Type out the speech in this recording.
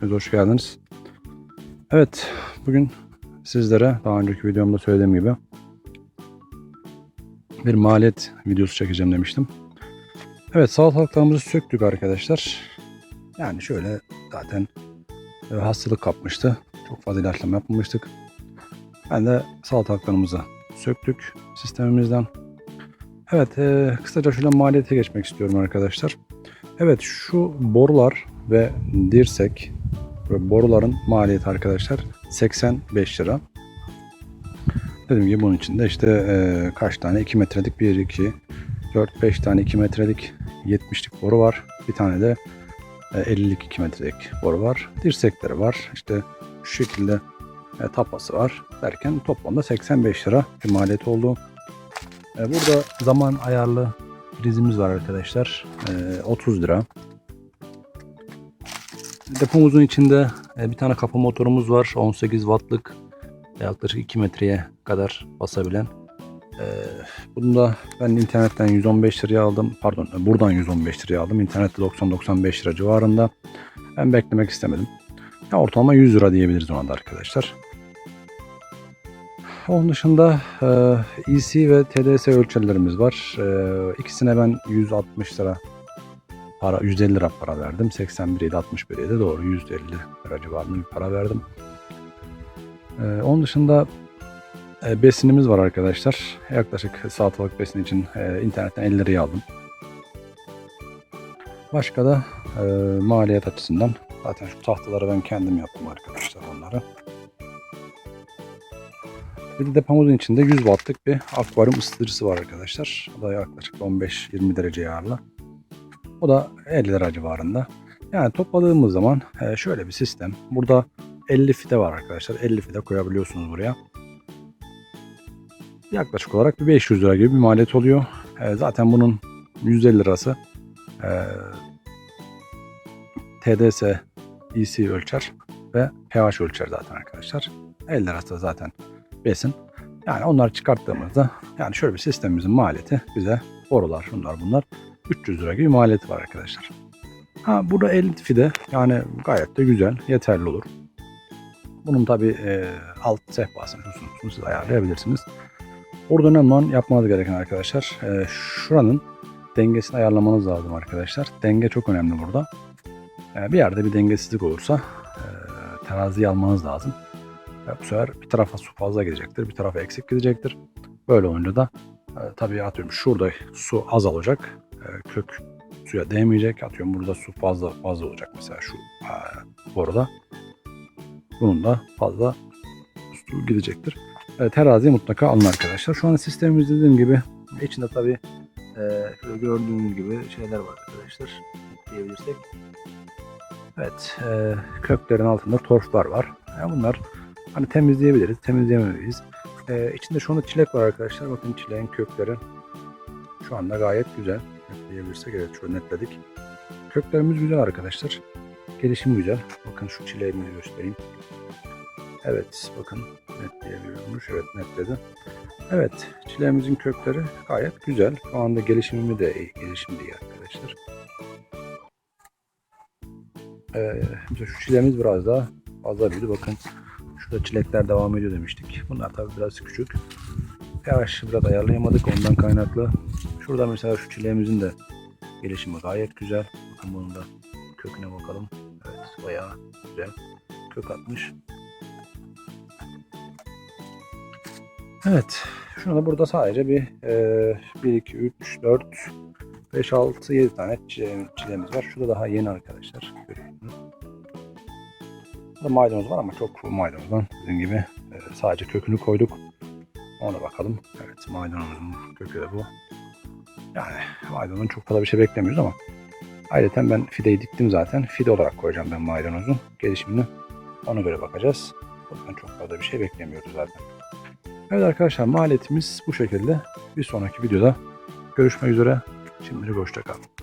hoş geldiniz. Evet, bugün sizlere daha önceki videomda söylediğim gibi bir maliyet videosu çekeceğim demiştim. Evet, salatalıklarımızı söktük arkadaşlar. Yani şöyle zaten e, hastalık kapmıştı. Çok fazla ilaçlama yapmamıştık. Ben de salatalıklarımızı söktük sistemimizden. Evet, e, kısaca şöyle maliyete geçmek istiyorum arkadaşlar. Evet, şu borular ve dirsek boruların maliyeti arkadaşlar 85 lira. Dediğim gibi bunun içinde işte e, kaç tane 2 metrelik 1, 2, 4, 5 tane 2 metrelik 70'lik boru var. Bir tane de e, 50'lik 2 metrelik boru var. Dirsekleri var. İşte şu şekilde e, tapası var. Derken toplamda 85 lira bir maliyet oldu. E, burada zaman ayarlı prizimiz var arkadaşlar. E, 30 lira. Depomuzun içinde e, bir tane kafa motorumuz var. 18 wattlık yaklaşık 2 metreye kadar basabilen. E, Bunu da ben internetten 115 liraya aldım. Pardon buradan 115 liraya aldım. İnternette 90-95 lira civarında. Ben beklemek istemedim. Ya ortalama 100 lira diyebiliriz ona da arkadaşlar. Onun dışında e, EC ve TDS ölçerlerimiz var. E, ikisine ben 160 lira para 150 lira para verdim. 81 idi 61 idi doğru 150 lira civarında bir para verdim. Ee, onun dışında e, besinimiz var arkadaşlar. Yaklaşık salatalık besin için e, internetten 50 liraya aldım. Başka da e, maliyet açısından zaten şu tahtaları ben kendim yaptım arkadaşlar onları. Bir de depomuzun içinde 100 wattlık bir akvaryum ısıtıcısı var arkadaşlar. O da yaklaşık 15-20 derece ayarlı. O da 50 lira civarında. Yani topladığımız zaman e, şöyle bir sistem. Burada 50 fide var arkadaşlar. 50 fide koyabiliyorsunuz buraya. Yaklaşık olarak bir 500 lira gibi bir maliyet oluyor. E, Zaten bunun 150 lirası e, TDS EC ölçer ve pH ölçer zaten arkadaşlar. 50 lirası da zaten besin. Yani onları çıkarttığımızda yani şöyle bir sistemimizin maliyeti bize borular şunlar bunlar 300 lira gibi maliyeti var arkadaşlar. Ha burada 50 fide yani gayet de güzel, yeterli olur. Bunun tabi e, alt sehpasını şusunu siz ayarlayabilirsiniz. Orada önemli olan yapmanız gereken arkadaşlar e, şuranın dengesini ayarlamanız lazım arkadaşlar. Denge çok önemli burada. E, bir yerde bir dengesizlik olursa e, teraziyi almanız lazım. Ve bu sefer bir tarafa su fazla gidecektir, bir tarafa eksik gidecektir. Böyle olunca da e, tabii atıyorum şurada su az alacak, e, kök suya değmeyecek. Atıyorum burada su fazla fazla olacak mesela şu boruda. Bunun da fazla su gidecektir. Evet, terazi mutlaka alın arkadaşlar. Şu an sistemimiz dediğim gibi içinde tabii e, gördüğünüz gibi şeyler var arkadaşlar. Diyebilirsek. Evet, e, köklerin altında torflar var. Yani bunlar hani temizleyebiliriz, temizleyemeyiz. E, içinde şu anda çilek var arkadaşlar. Bakın çileğin kökleri şu anda gayet güzel. Netleyebilirsek evet şöyle netledik. Köklerimiz güzel arkadaşlar. Gelişim güzel. Bakın şu çileğimi göstereyim. Evet bakın netleyebiliyormuş. Evet netledi. Evet çileğimizin kökleri gayet güzel. Şu anda gelişimi de iyi. Gelişim iyi arkadaşlar. Ee, mesela şu çileğimiz biraz daha fazla büyüdü. Bakın şurada çilekler devam ediyor demiştik. Bunlar tabii biraz küçük. Yavaş biraz ayarlayamadık ondan kaynaklı. Şurada mesela şu çileğimizin de gelişimi gayet güzel. Bakın bunun da köküne bakalım. Evet bayağı güzel. Kök atmış. Evet. Şunu da burada sadece bir e, 1, 2, 3, 4, 5, 6, 7 tane çile, çilemiz var. Şurada daha yeni arkadaşlar. Görüyorsunuz. Burada maydanoz var ama çok maydanozdan dediğim gibi e, sadece kökünü koyduk. Ona bakalım. Evet maydanozun kökü de bu. Yani maydanozun çok fazla bir şey beklemiyoruz ama ayrıca ben fideyi diktim zaten. Fide olarak koyacağım ben maydanozun gelişimini. Ona göre bakacağız. Buradan çok fazla bir şey beklemiyoruz zaten. Evet arkadaşlar maliyetimiz bu şekilde. Bir sonraki videoda görüşmek üzere. Şimdilik hoşçakalın.